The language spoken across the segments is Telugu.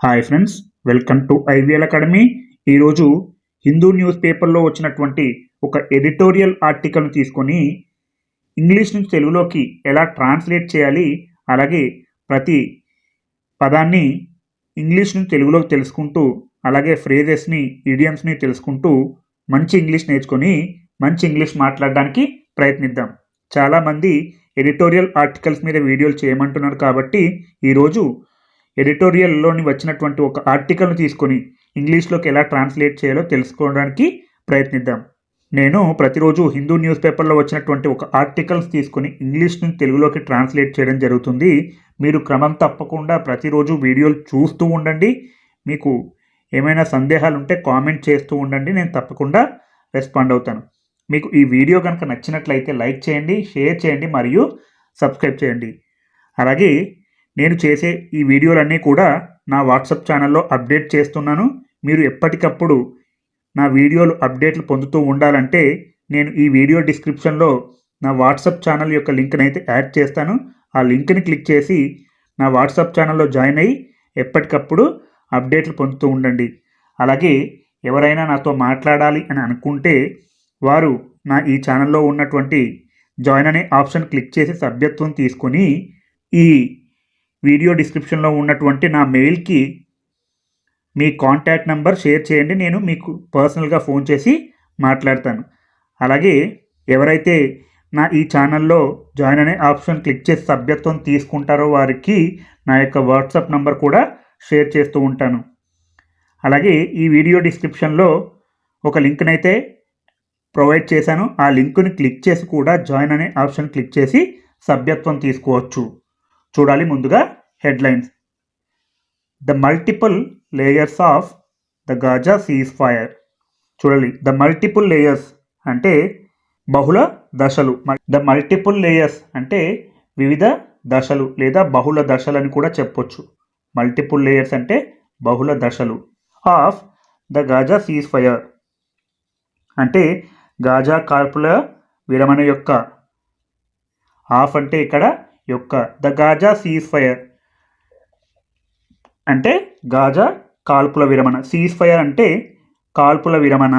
Hi friends welcome to IVL academy. ఈరోజు హిందూ న్యూస్ పేపర్లో వచ్చినటువంటి ఒక ఎడిటోరియల్ ఆర్టికల్ను తీసుకొని ఇంగ్లీష్ నుంచి తెలుగులోకి ఎలా ట్రాన్స్లేట్ చేయాలి అలాగే ప్రతి పదాన్ని ఇంగ్లీష్ నుంచి తెలుగులోకి తెలుసుకుంటూ అలాగే ఫ్రేజెస్ని ఈడియమ్స్ని తెలుసుకుంటూ మంచి ఇంగ్లీష్ నేర్చుకొని మంచి ఇంగ్లీష్ మాట్లాడడానికి ప్రయత్నిద్దాం. చాలామంది ఎడిటోరియల్ ఆర్టికల్స్ మీద వీడియోలు చేయమంటున్నారు కాబట్టి ఈరోజు ఎడిటోరియల్లోని వచ్చినటువంటి ఒక ఆర్టికల్ను తీసుకొని ఇంగ్లీష్లోకి ఎలా ట్రాన్స్లేట్ చేయాలో తెలుసుకోవడానికి ప్రయత్నిద్దాం. నేను ప్రతిరోజు హిందూ న్యూస్ పేపర్లో వచ్చినటువంటి ఒక ఆర్టికల్స్ తీసుకొని ఇంగ్లీష్ నుంచి తెలుగులోకి ట్రాన్స్లేట్ చేయడం జరుగుతుంది. మీరు క్రమం తప్పకుండా ప్రతిరోజు వీడియోలు చూస్తూ ఉండండి. మీకు ఏమైనా సందేహాలు ఉంటే కామెంట్ చేస్తూ ఉండండి. నేను తప్పకుండా రెస్పాండ్ అవుతాను. మీకు ఈ వీడియో కనుక నచ్చినట్లయితే లైక్ చేయండి షేర్ చేయండి మరియు సబ్స్క్రైబ్ చేయండి. అలాగే నేను చేసే ఈ వీడియోలన్నీ కూడా నా వాట్సాప్ ఛానల్లో అప్డేట్ చేస్తున్నాను. మీరు ఎప్పటికప్పుడు నా వీడియోలు అప్డేట్లు పొందుతూ ఉండాలంటే నేను ఈ వీడియో డిస్క్రిప్షన్లో నా వాట్సాప్ ఛానల్ యొక్క లింక్ని అయితే యాడ్ చేస్తాను. ఆ లింక్ని క్లిక్ చేసి నా వాట్సాప్ ఛానల్లో జాయిన్ అయ్యి ఎప్పటికప్పుడు అప్డేట్లు పొందుతూ ఉండండి. అలాగే ఎవరైనా నాతో మాట్లాడాలి అని అనుకుంటే వారు నా ఈ ఛానల్లో ఉన్నటువంటి జాయిన్ అనే ఆప్షన్ క్లిక్ చేసి సభ్యత్వం తీసుకొని ఈ వీడియో డిస్క్రిప్షన్లో ఉన్నటువంటి నా మెయిల్కి మీ కాంటాక్ట్ నెంబర్ షేర్ చేయండి. నేను మీకు పర్సనల్గా ఫోన్ చేసి మాట్లాడతాను. అలాగే ఎవరైతే నా ఈ ఛానల్లో జాయిన్ అనే ఆప్షన్ క్లిక్ చేసి సభ్యత్వం తీసుకుంటారో వారికి నా యొక్క వాట్సాప్ నంబర్ కూడా షేర్ చేస్తూ ఉంటాను. అలాగే ఈ వీడియో డిస్క్రిప్షన్లో ఒక లింక్ని అయితే ప్రొవైడ్ చేశాను. ఆ లింక్ని క్లిక్ చేసి కూడా జాయిన్ అనే ఆప్షన్ క్లిక్ చేసి సభ్యత్వం తీసుకోవచ్చు. చూడాలి ముందుగా headlines. The multiple layers of the Gaza ceasefire చూడాలి ద మల్టిపుల్ లేయర్స్ అంటే బహుళ దశలు. ద మల్టిపుల్ లేయర్స్ అంటే వివిధ దశలు లేదా బహుళ దశలని కూడా చెప్పొచ్చు. మల్టిపుల్ లేయర్స్ అంటే బహుళ దశలు of the Gaza cease fire అంటే గాజా కార్పుల విరమణ యొక్క. ఆఫ్ అంటే ఇక్కడ యొక్క ద గాజా సీజ్ ఫైర్ అంటే గాజా కాల్పుల విరమణ. సీజ్ ఫైర్ అంటే కాల్పుల విరమణ.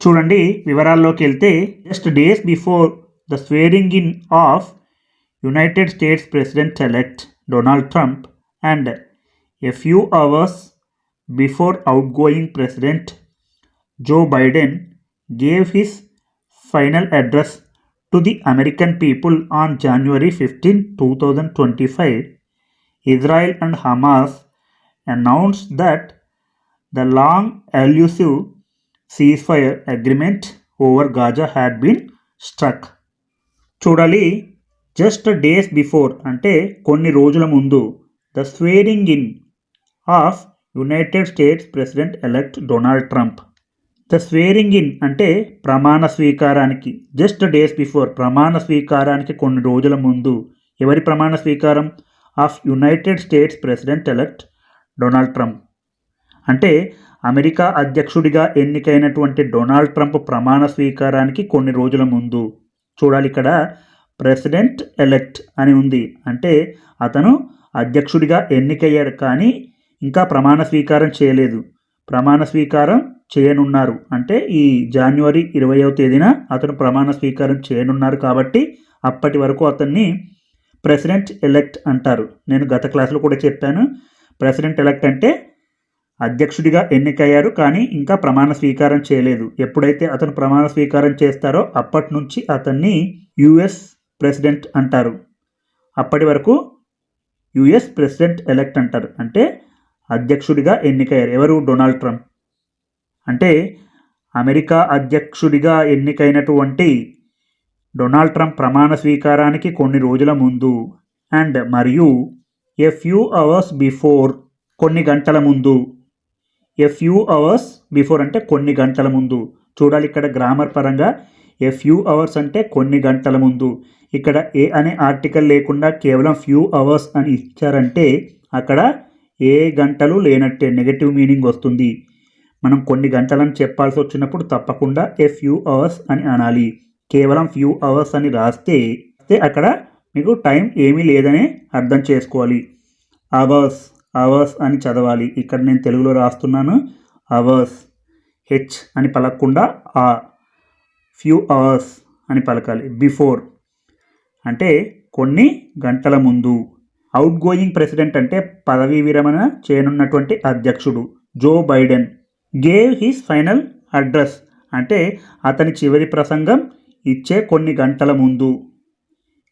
చూడండి వివరాల్లోకి వెళ్తే just days before the swearing in of United States president elect Donald Trump and a few hours before outgoing president Joe Biden gave his final address to the American people on January fifteen two thousand twenty five Israel and Hamas announce that the long elusive ceasefire agreement over Gaza had been struck చూడాలి జస్ట్ డేస్ బిఫోర్ అంటే కొన్ని రోజుల ముందు the swearing in of United States president elect Donald Trump the swearing in అంటే ప్రమాణ స్వీకారానికి. జస్ట్ డేస్ బిఫోర్ ప్రమాణ స్వీకారానికి కొన్ని రోజుల ముందు. ఎవరి ప్రమాణ స్వీకారం? Of United States president elect Donald Trump అంటే అమెరికా అధ్యక్షుడిగా ఎన్నికైనటువంటి డొనాల్డ్ ట్రంప్ ప్రమాణ స్వీకారానికి కొన్ని రోజుల ముందు. చూడాలి ఇక్కడ. ప్రెసిడెంట్ ఎలెక్ట్ అని ఉంది. అంటే అతను అధ్యక్షుడిగా ఎన్నికయ్యాడు కానీ ఇంకా ప్రమాణ స్వీకారం చేయలేదు. ప్రమాణ స్వీకారం చేయనున్నారు. అంటే ఈ జనవరి ఇరవయవ తేదీన అతను ప్రమాణ స్వీకారం చేయనున్నారు కాబట్టి అప్పటి వరకు అతన్ని ప్రెసిడెంట్ ఎలెక్ట్ అంటారు. నేను గత క్లాసులో కూడా చెప్పాను. ప్రెసిడెంట్ ఎలెక్ట్ అంటే అధ్యక్షుడిగా ఎన్నికయ్యారు కానీ ఇంకా ప్రమాణ స్వీకారం చేయలేదు. ఎప్పుడైతే అతను ప్రమాణ స్వీకారం చేస్తారో అప్పటి నుంచి అతన్ని యుఎస్ ప్రెసిడెంట్ అంటారు. అప్పటి వరకు యుఎస్ ప్రెసిడెంట్ ఎలెక్ట్ అంటారు. అంటే అధ్యక్షుడిగా ఎన్నికయ్యారు. ఎవరు? Donald Trump. అంటే అమెరికా అధ్యక్షుడిగా ఎన్నికైనటువంటి డొనాల్డ్ ట్రంప్ ప్రమాణ స్వీకారానికి కొన్ని రోజుల ముందు అండ్ మరియు ఎ ఫ్యూ అవర్స్ బిఫోర్ కొన్ని గంటల ముందు. ఎ ఫ్యూ అవర్స్ బిఫోర్ అంటే కొన్ని గంటల ముందు. చూడాలి ఇక్కడ గ్రామర్ పరంగా. ఏ ఫ్యూ అవర్స్ అంటే కొన్ని గంటల ముందు. ఇక్కడ ఏ అనే ఆర్టికల్ లేకుండా కేవలం ఫ్యూ అవర్స్ అని ఇచ్చారంటే అక్కడ ఏ గంటలు లేనట్టే నెగటివ్ మీనింగ్ వస్తుంది. మనం కొన్ని గంటలను చెప్పాల్సి వచ్చినప్పుడు తప్పకుండా ఏ ఫ్యూ అవర్స్ అని అనాలి. కేవలం ఫ్యూ అవర్స్ అని రాస్తే అక్కడ మీకు టైం ఏమీ లేదనే అర్థం చేసుకోవాలి. అవర్స్ అవర్స్ అని చదవాలి. ఇక్కడ నేను తెలుగులో రాస్తున్నాను. అవర్స్ హెచ్ అని పలకకుండా ఆ ఫ్యూ అవర్స్ అని పలకాలి. బిఫోర్ అంటే కొన్ని గంటల ముందు. అవుట్ గోయింగ్ ప్రెసిడెంట్ అంటే పదవీ విరమణ చేయనున్నటువంటి అధ్యక్షుడు Joe Biden. Gave his final address అంటే అతని చివరి ప్రసంగం ఇచ్చే కొన్ని గంటల ముందు.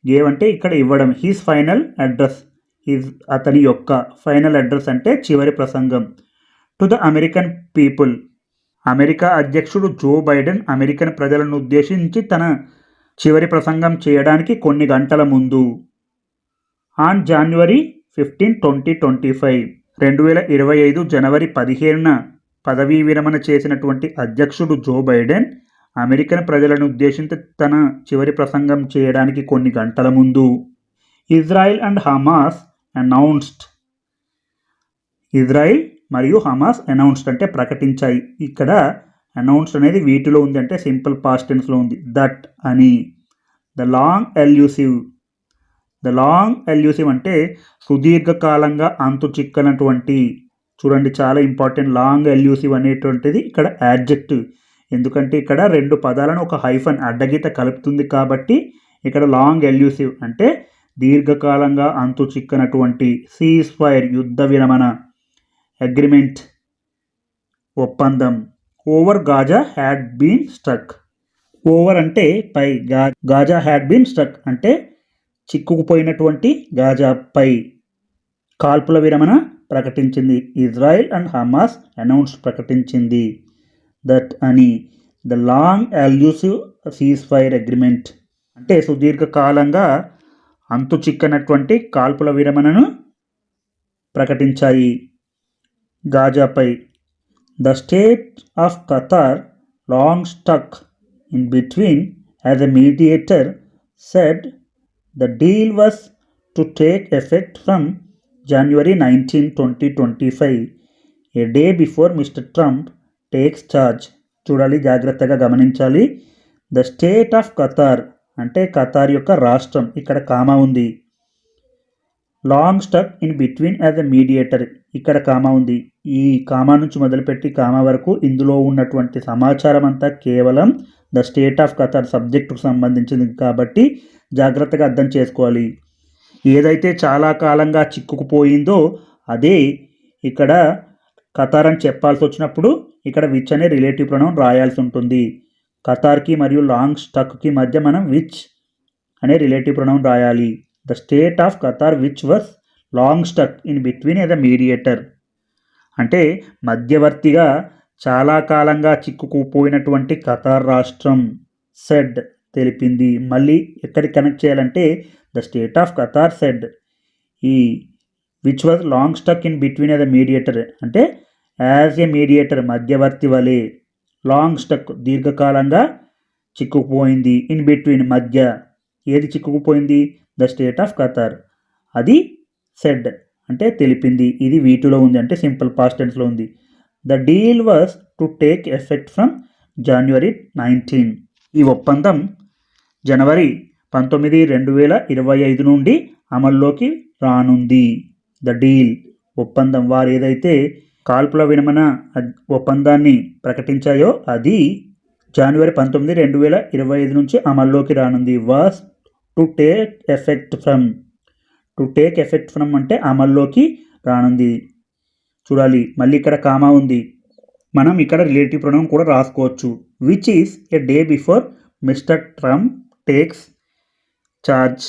గేవ్ అంటే ఇక్కడ ఇవ్వడం. హిస్ ఫైనల్ అడ్రస్ హిజ్ అతని యొక్క ఫైనల్ అడ్రస్ అంటే చివరి ప్రసంగం. To the American people America అధ్యక్షుడు జో బైడెన్ అమెరికన్ ప్రజలను ఉద్దేశించి తన చివరి ప్రసంగం చేయడానికి కొన్ని గంటల ముందు. On January fifteen twenty twenty five. రెండు వేల ఇరవై ఐదు జనవరి పదిహేనున పదవీ విరమణ చేసినటువంటి అధ్యక్షుడు జో బైడెన్ అమెరికన్ ప్రజలను ఉద్దేశించి తన చివరి ప్రసంగం చేయడానికి కొన్ని గంటల ముందు Israel and Hamas announced. Israel మరియు హమాస్ అనౌన్స్డ్ అంటే ప్రకటించాయి. ఇక్కడ అనౌన్స్డ్ అనేది వీటిలో ఉంది అంటే సింపుల్ పాస్టెన్స్లో ఉంది. దట్ అని. The long elusive the long elusive అంటే సుదీర్ఘకాలంగా అంతు చిక్కనటువంటి. చూడండి చాలా ఇంపార్టెంట్ లాంగ్ ఎల్యూసివ్ అనేటువంటిది ఇక్కడ యాడ్జెక్టివ్ ఎందుకంటే ఇక్కడ రెండు పదాలను ఒక హైఫన్ అడ్డగీత కలుపుతుంది కాబట్టి ఇక్కడ లాంగ్ ఎల్యూసివ్ అంటే దీర్ఘకాలంగా అంతు చిక్కనటువంటి. సీజ్ ఫైర్ యుద్ధ విరమణ అగ్రిమెంట్ ఒప్పందం. Over Gaza had been struck over అంటే పై గా గాజా హ్యాడ్ బీన్ స్ట్రక్ అంటే చిక్కుకుపోయినటువంటి గాజాపై కాల్పుల విరమణ ప్రకటించింది. ఇజ్రాయెల్ అండ్ హమాస్ అనౌన్స్ ప్రకటించింది దట్ అని. The long elusive ceasefire agreement అంటే సుదీర్ఘకాలంగా అంతు చిక్కనటువంటి కాల్పుల విరమణను ప్రకటించాయి గాజాపై the state of Qatar long stuck in between as a mediator said the deal was to take effect from January nineteen twenty twenty five a day before Mr Trump takes charge చూడాలి జాగ్రత్తగా గమనించాలి. ద స్టేట్ ఆఫ్ ఖతార్ అంటే ఖతార్ యొక్క రాష్ట్రం. ఇక్కడ కామా ఉంది. Long stuck in between as a mediator ఇక్కడ కామా ఉంది. ఈ కామా నుంచి మొదలుపెట్టి కామా వరకు ఇందులో ఉన్నటువంటి సమాచారం అంతా కేవలం ద స్టేట్ ఆఫ్ ఖతార్ సబ్జెక్టుకు సంబంధించింది. కాబట్టి జాగ్రత్తగా అర్థం చేసుకోవాలి. ఏదైతే చాలా కాలంగా చిక్కుకుపోయిందో అదే ఇక్కడ ఖతార్ అని చెప్పాల్సి వచ్చినప్పుడు ఇక్కడ విచ్ అనే రిలేటివ్ ప్రణం రాయాల్సి ఉంటుంది. ఖతార్కి మరియు లాంగ్ స్టక్కి మధ్య మనం విచ్ అనే రిలేటివ్ ప్రణం రాయాలి. The state of Qatar which was long stuck in between a mediator అంటే మధ్యవర్తిగా చాలా కాలంగా చిక్కుకుపోయినటువంటి ఖతార్ రాష్ట్రం సెడ్ తెలిపింది. మళ్ళీ ఎక్కడికి కనెక్ట్ చేయాలంటే the state of Qatar said ఈ which was long stuck in between the mediator అంటే యాజ్ ఏ మీడియేటర్ మధ్యవర్తి వలె లాంగ్ స్టక్ దీర్ఘకాలంగా చిక్కుకుపోయింది. ఇన్ బిట్వీన్ మధ్య ఏది చిక్కుకుపోయింది? ద స్టేట్ ఆఫ్ ఖతార్ అది సెడ్ అంటే తెలిపింది. ఇది వీటిలో ఉంది అంటే సింపుల్ పాస్టెన్స్లో ఉంది. The deal was to take effect from January nineteen ఈ ఒప్పందం జనవరి పంతొమ్మిది రెండు వేల ఇరవై ఐదు నుండి అమల్లోకి రానుంది. The deal. ఒప్పందం వారు ఏదైతే కాల్పుల విరమణ ఒప్పందాన్ని ప్రకటించాయో అది జనవరి పంతొమ్మిది రెండు వేల ఇరవై ఐదు నుంచి అమల్లోకి రానుంది. Was to take effect from. To take effect from అంటే అమల్లోకి రానుంది. చూడాలి మళ్ళీ ఇక్కడ కామా ఉంది. మనం ఇక్కడ రిలేటివ్ ప్రణం కూడా రాసుకోవచ్చు. Which is a day before Mr Trump takes charge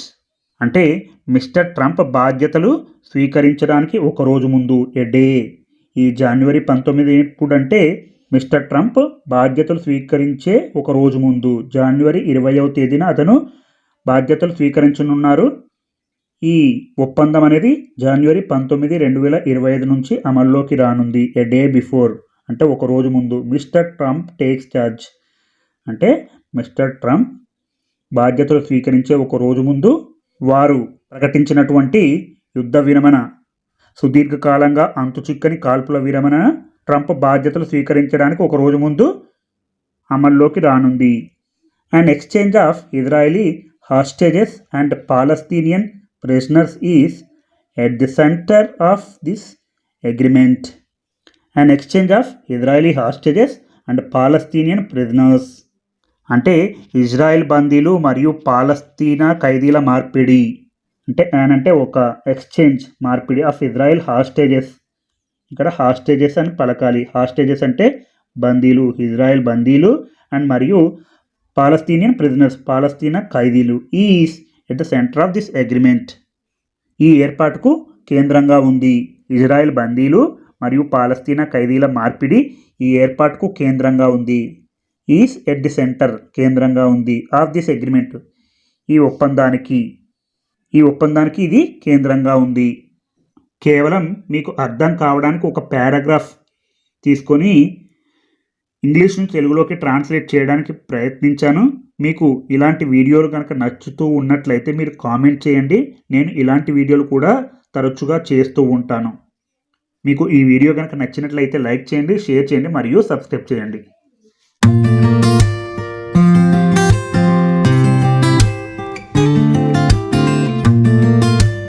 అంటే మిస్టర్ ట్రంప్ బాధ్యతలు స్వీకరించడానికి ఒక రోజు ముందు ఎ డే? ఈ జనవరి పంతొమ్మిది ఇప్పుడు అంటే మిస్టర్ ట్రంప్ బాధ్యతలు స్వీకరించే ఒక రోజు ముందు జనవరి ఇరవైవ తేదీన అతను బాధ్యతలు స్వీకరించనున్నారు. ఈ ఒప్పందం అనేది జనవరి పంతొమ్మిది రెండు వేల ఇరవై ఐదు నుంచి అమల్లోకి రానుంది ఎ డే బిఫోర్ అంటే ఒక రోజు ముందు. మిస్టర్ ట్రంప్ టేక్స్ ఛార్జ్ అంటే మిస్టర్ ట్రంప్ బాధ్యతలు స్వీకరించే ఒక రోజు ముందు వారు ప్రకటించినటువంటి యుద్ధ విరమణ సుదీర్ఘకాలంగా అంతుచిక్కని కాల్పుల విరమణ ట్రంప్ బాధ్యతలు స్వీకరించడానికి ఒక రోజు ముందు అమల్లోకి రానుంది. And exchange of Israeli hostages and Palestinian prisoners is at the centre of this agreement and exchange of Israeli hostages and Palestinian prisoners అంటే ఇజ్రాయెల్ బందీలు మరియు పాలస్తీనా ఖైదీల మార్పిడి. అంటే అంటే ఒక ఎక్స్చేంజ్ మార్పిడి ఆఫ్ ఇజ్రాయెల్ హాస్టేజెస్ ఇక్కడ హాస్టేజెస్ అని పలకాలి. హాస్టేజెస్ అంటే బందీలు ఇజ్రాయెల్ బందీలు అండ్ మరియు పాలస్తీనియన్ ప్రిజనర్స్ పాలస్తీనా ఖైదీలు. Is at the centre of this agreement ఈ ఏర్పాటుకు కేంద్రంగా ఉంది ఇజ్రాయెల్ బందీలు మరియు పాలస్తీనా ఖైదీల మార్పిడి. ఈ ఏర్పాటుకు కేంద్రంగా ఉంది. ఈస్ ఎట్ ది సెంటర్ కేంద్రంగా ఉంది. Of this agreement. ఈ ఒప్పందానికి ఈ ఒప్పందానికి ఇది కేంద్రంగా ఉంది. కేవలం మీకు అర్థం కావడానికి ఒక పారాగ్రాఫ్ తీసుకొని ఇంగ్లీష్ నుంచి తెలుగులోకి ట్రాన్స్లేట్ చేయడానికి ప్రయత్నించాను. మీకు ఇలాంటి వీడియోలు కనుక నచ్చుతూ ఉన్నట్లయితే మీరు కామెంట్ చేయండి. నేను ఇలాంటి వీడియోలు కూడా తరచుగా చేస్తూ ఉంటాను. మీకు ఈ వీడియో కనుక నచ్చినట్లయితే లైక్ చేయండి షేర్ చేయండి మరియు సబ్స్క్రైబ్ చేయండి. Thank you.